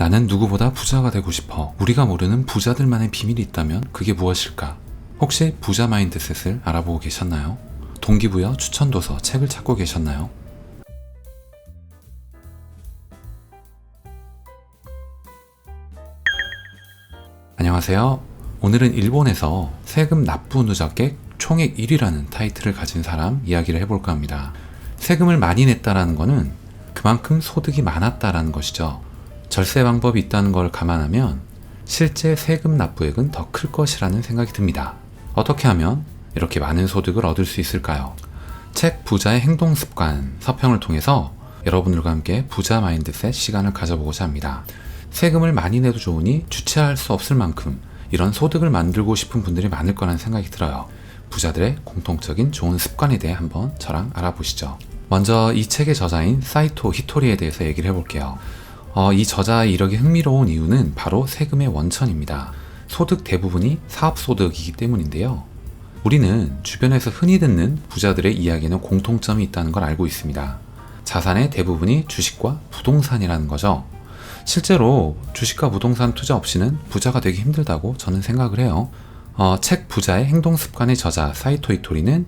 나는 누구보다 부자가 되고 싶어. 우리가 모르는 부자들만의 비밀이 있다면 그게 무엇일까? 혹시 부자 마인드셋을 알아보고 계셨나요? 동기부여 추천도서 책을 찾고 계셨나요? 안녕하세요. 오늘은 일본에서 세금 납부 누적액 총액 1위라는 타이틀을 가진 사람 이야기를 해볼까 합니다. 세금을 많이 냈다라는 것은 그만큼 소득이 많았다라는 것이죠. 절세 방법이 있다는 걸 감안하면 실제 세금 납부액은 더 클 것이라는 생각이 듭니다. 어떻게 하면 이렇게 많은 소득을 얻을 수 있을까요? 책 부자의 행동 습관 서평을 통해서 여러분들과 함께 부자 마인드셋 시간을 가져보고자 합니다. 세금을 많이 내도 좋으니 주체할 수 없을 만큼 이런 소득을 만들고 싶은 분들이 많을 거라는 생각이 들어요. 부자들의 공통적인 좋은 습관에 대해 한번 저랑 알아보시죠. 먼저 이 책의 저자인 사이토 히토리에 대해서 얘기를 해볼게요. 어, 이 저자의 이력이 흥미로운 이유는 바로 세금의 원천입니다. 소득 대부분이 사업소득이기 때문인데요. 우리는 주변에서 흔히 듣는 부자들의 이야기에는 공통점이 있다는 걸 알고 있습니다. 자산의 대부분이 주식과 부동산이라는 거죠. 실제로 주식과 부동산 투자 없이는 부자가 되기 힘들다고 저는 생각을 해요. 어, 책 부자의 행동 습관의 저자 사이토 이토리는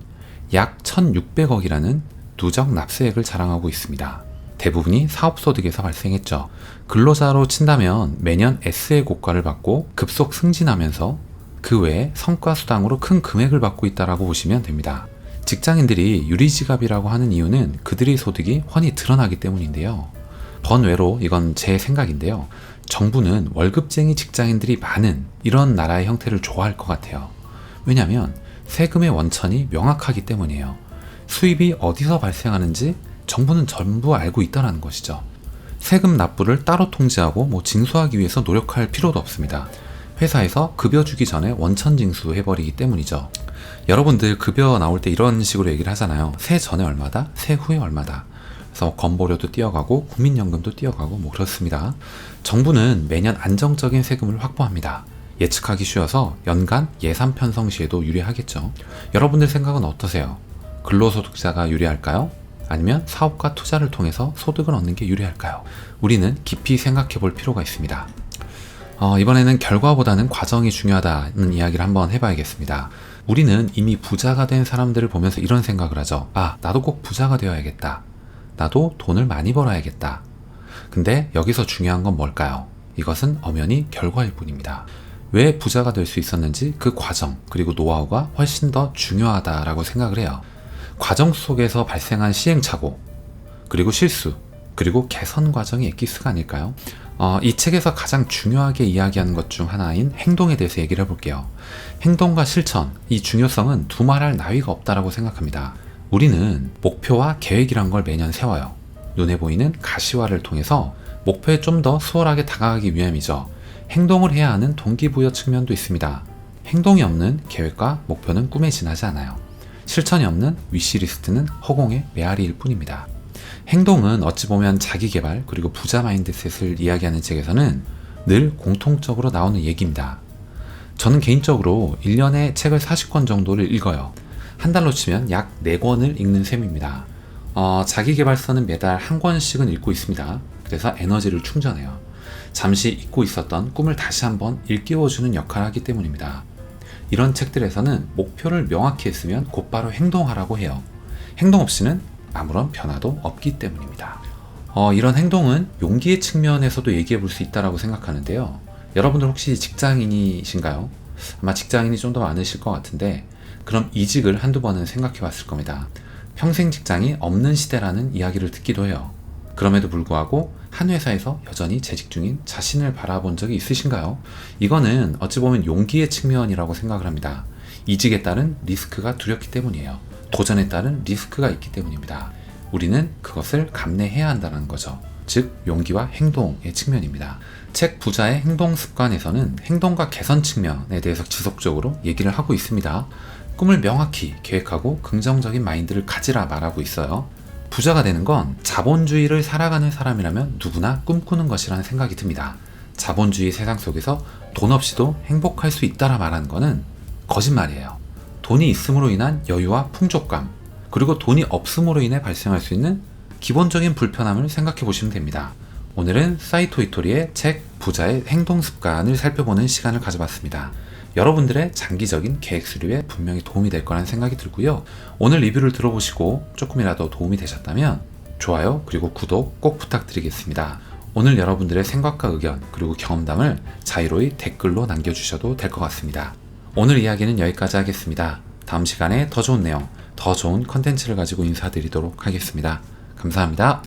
약 1,600억이라는 누적 납세액을 자랑하고 있습니다. 대부분이 사업소득에서 발생했죠. 근로자로 친다면 매년 S의 고가를 받고 급속 승진하면서 그 외에 성과 수당으로 큰 금액을 받고 있다라고 보시면 됩니다. 직장인들이 유리지갑이라고 하는 이유는 그들의 소득이 훤히 드러나기 때문인데요. 번외로 이건 제 생각인데요. 정부는 월급쟁이 직장인들이 많은 이런 나라의 형태를 좋아할 것 같아요. 왜냐하면 세금의 원천이 명확하기 때문이에요. 수입이 어디서 발생하는지 정부는 전부 알고 있다는 것이죠. 세금 납부를 따로 통제하고 뭐 징수하기 위해서 노력할 필요도 없습니다. 회사에서 급여 주기 전에 원천 징수 해버리기 때문이죠. 여러분들 급여 나올 때 이런 식으로 얘기를 하잖아요. 세 전에 얼마다, 세 후에 얼마다. 그래서 건보료도 뛰어가고 국민연금도 뛰어가고 뭐 그렇습니다. 정부는 매년 안정적인 세금을 확보합니다. 예측하기 쉬워서 연간 예산 편성 시에도 유리하겠죠. 여러분들 생각은 어떠세요? 근로소득자가 유리할까요? 아니면 사업과 투자를 통해서 소득을 얻는 게 유리할까요? 우리는 깊이 생각해 볼 필요가 있습니다. 어, 이번에는 결과보다는 과정이 중요하다는 이야기를 한번 해봐야겠습니다. 우리는 이미 부자가 된 사람들을 보면서 이런 생각을 하죠. 아, 나도 꼭 부자가 되어야겠다. 나도 돈을 많이 벌어야겠다. 근데 여기서 중요한 건 뭘까요? 이것은 엄연히 결과일 뿐입니다. 왜 부자가 될 수 있었는지 그 과정, 그리고 노하우가 훨씬 더 중요하다라고 생각을 해요. 과정 속에서 발생한 시행착오, 그리고 실수, 그리고 개선 과정이 엑기스가 아닐까요? 어, 이 책에서 가장 중요하게 이야기하는 것 중 하나인 행동에 대해서 얘기를 해볼게요. 행동과 실천, 이 중요성은 두말할 나위가 없다라고 생각합니다. 우리는 목표와 계획이란 걸 매년 세워요. 눈에 보이는 가시화를 통해서 목표에 좀 더 수월하게 다가가기 위함이죠. 행동을 해야 하는 동기부여 측면도 있습니다. 행동이 없는 계획과 목표는 꿈에 지나지 않아요. 실천이 없는 위시리스트는 허공의 메아리일 뿐입니다. 행동은 어찌 보면 자기 개발 그리고 부자 마인드셋을 이야기하는 책에서는 늘 공통적으로 나오는 얘기입니다. 저는 개인적으로 1년에 책을 40권 정도를 읽어요. 한 달로 치면 약 4권을 읽는 셈입니다. 어, 자기 개발서는 매달 한 권씩은 읽고 있습니다. 그래서 에너지를 충전해요. 잠시 잊고 있었던 꿈을 다시 한번 일깨워주는 역할을 하기 때문입니다. 이런 책들에서는 목표를 명확히 했으면 곧바로 행동하라고 해요. 행동 없이는 아무런 변화도 없기 때문입니다. 어, 이런 행동은 용기의 측면에서도 얘기해 볼 수 있다고 생각하는데요. 여러분들 혹시 직장인이신가요? 아마 직장인이 좀 더 많으실 것 같은데, 그럼 이직을 한두 번은 생각해 봤을 겁니다. 평생 직장이 없는 시대라는 이야기를 듣기도 해요. 그럼에도 불구하고 한 회사에서 여전히 재직 중인 자신을 바라본 적이 있으신가요? 이거는 어찌 보면 용기의 측면이라고 생각을 합니다. 이직에 따른 리스크가 두렵기 때문이에요. 도전에 따른 리스크가 있기 때문입니다. 우리는 그것을 감내해야 한다는 거죠. 즉, 용기와 행동의 측면입니다. 책 부자의 행동 습관에서는 행동과 개선 측면에 대해서 지속적으로 얘기를 하고 있습니다. 꿈을 명확히 계획하고 긍정적인 마인드를 가지라 말하고 있어요. 부자가 되는 건 자본주의를 살아가는 사람이라면 누구나 꿈꾸는 것이라는 생각이 듭니다. 자본주의 세상 속에서 돈 없이도 행복할 수 있다라 말하는 것은 거짓말이에요. 돈이 있음으로 인한 여유와 풍족감, 그리고 돈이 없음으로 인해 발생할 수 있는 기본적인 불편함을 생각해 보시면 됩니다. 오늘은 사이토 이토리의 책 부자의 행동 습관을 살펴보는 시간을 가져봤습니다. 여러분들의 장기적인 계획 수립에 분명히 도움이 될 거란 생각이 들고요. 오늘 리뷰를 들어보시고 조금이라도 도움이 되셨다면 좋아요 그리고 구독 꼭 부탁드리겠습니다. 오늘 여러분들의 생각과 의견 그리고 경험담을 자유로이 댓글로 남겨주셔도 될 것 같습니다. 오늘 이야기는 여기까지 하겠습니다. 다음 시간에 더 좋은 내용, 더 좋은 컨텐츠를 가지고 인사드리도록 하겠습니다. 감사합니다.